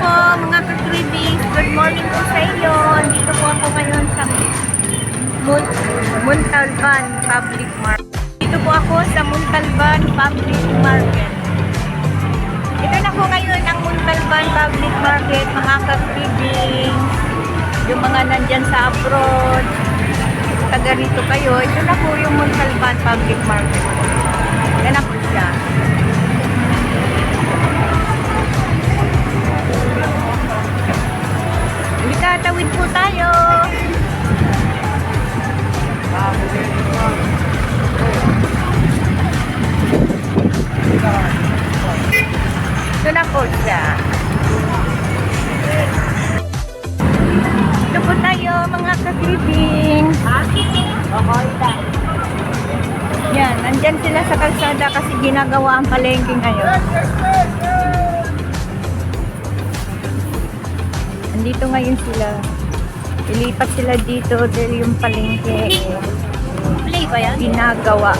po mga kakribis. Good morning po sa inyo. Dito po ako ngayon sa Mun Muntalban Public Market. Dito po ako sa Muntalban Public Market. Ito na po ngayon ang Muntalban Public Market, mga kakribis. Yung mga nandyan sa abroad, taga rito kayo, ito na po yung Muntalban Public Market. Yan na siya. Halika, tawid po tayo. Ito na po siya. Ito po tayo mga kagribing. Yan, nandyan sila sa kalsada kasi ginagawa ang palengke ngayon. Nandito ngayon sila. Ilipat sila dito dahil yung palengke eh, Play ba yan? ginagawa.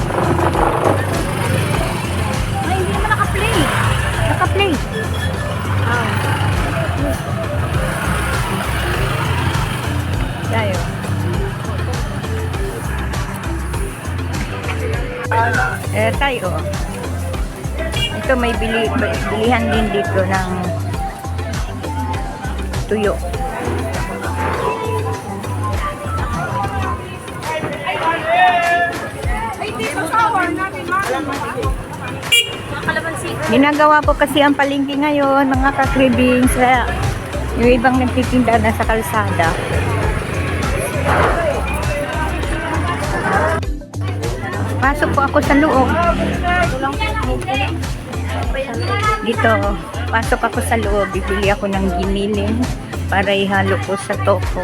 Ay, hindi naman naka-play. Naka-play. Tayo. Eh, tayo. Ito may bili, bilihan din dito ng tuyo. Ginagawa po kasi ang palengke ngayon, mga kakribing sa yung ibang nagtitinda na sa kalsada. Pasok po ako sa loob. Dito, pasok ako sa loob. Bibili ako ng giniling para ihalo ko sa toko.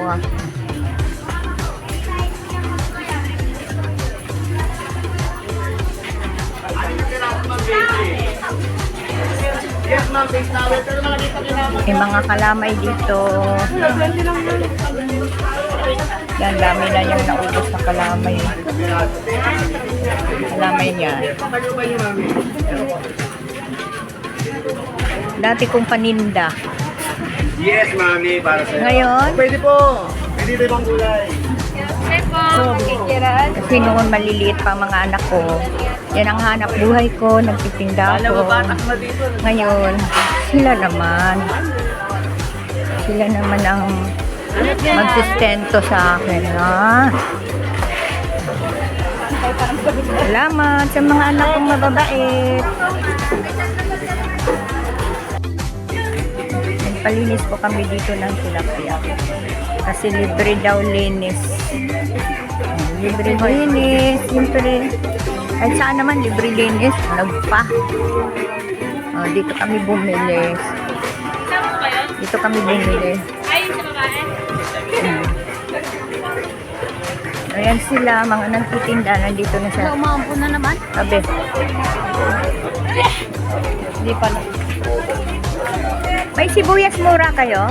May mga kalamay dito. Yan, dami na yung naubos na kalamay. Kalamay niya. Dati kong paninda. Yes, mami, para sa'yo. Ngayon, Pwede po. Pwede rin bang gulay. kasi noon maliliit pa ang mga anak ko. Yan ang hanap buhay ko, nagtitinda ako. na dito. Ngayon, sila naman. Sila naman ang magsistento sa akin, ha? Salamat sa mga anak kong mababait. Nagpalinis po kami dito ng tilapia. Kasi libre daw linis. Libre linis, siyempre. Kahit saan naman libre linis, nagpa. Oh, dito kami bumili. Dito kami bumili. Hmm. Ayan sila, mga nagtitinda, nandito na sa umaampo na naman. tabi. Hindi pa na. May sibuyas mura kayo?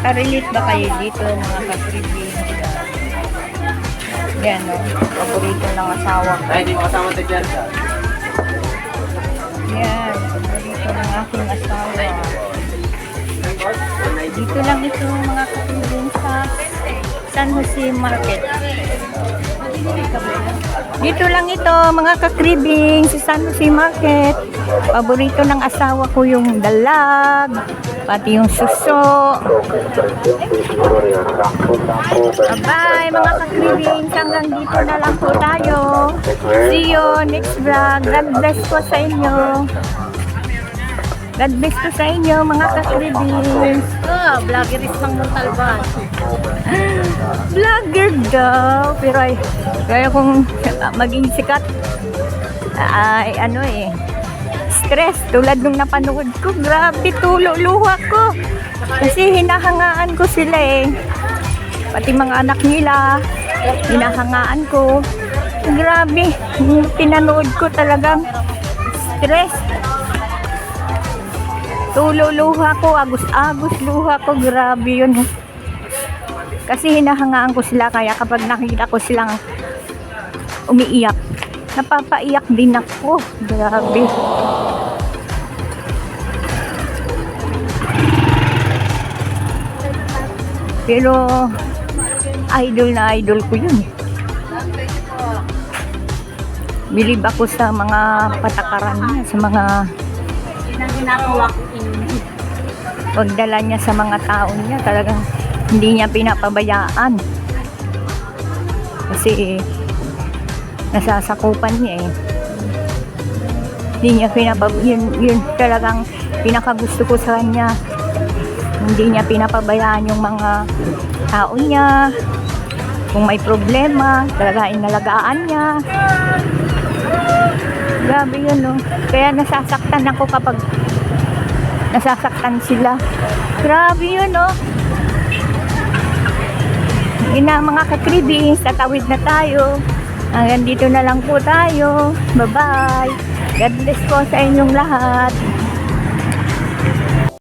Karelate ba kayo dito, mga katribi? Yan, no? Paborito ng asawa ko. Ay, hindi mo kasama si Jersa. Yan, paborito ng aking asawa. Dito lang ito mga kapatid sa San Jose Market. Dito lang ito mga kakribing sa San Jose Market. Paborito ng asawa ko yung dalag, pati yung suso. Bye mga kakribing, hanggang dito na lang po tayo. See you next vlog. God bless po sa inyo. God bless po sa inyo mga kakribing. Ah, vloggeris ng Montalban. Vlogger daw. Pero ay, kaya kung maging sikat, ay ano eh, stress. Tulad nung napanood ko, grabe tulo luha ko. Kasi hinahangaan ko sila eh. Pati mga anak nila, hinahangaan ko. Grabe, pinanood ko talagang stress. Tulo luha ko, agos-agos luha ko. Grabe yun. Kasi hinahangaan ko sila. Kaya kapag nakita ko silang umiiyak, napapaiyak din ako. Grabe. Pero idol na idol ko yun. Bilib ako sa mga patakaran niya, sa mga ginagawa ko pagdala niya sa mga tao niya. Talagang hindi niya pinapabayaan. Kasi, nasasakupan niya eh. Hindi niya pinapab... Yun, yun talagang pinakagusto ko sa kanya. Hindi niya pinapabayaan yung mga tao niya. Kung may problema, talaga inalagaan niya. Grabe yun, no? Kaya nasasaktan ako kapag nasasaktan sila. Grabe yun, no? Yun na mga katribis, tatawid na tayo. Hanggang dito na lang po tayo. Bye-bye. God bless po sa inyong lahat.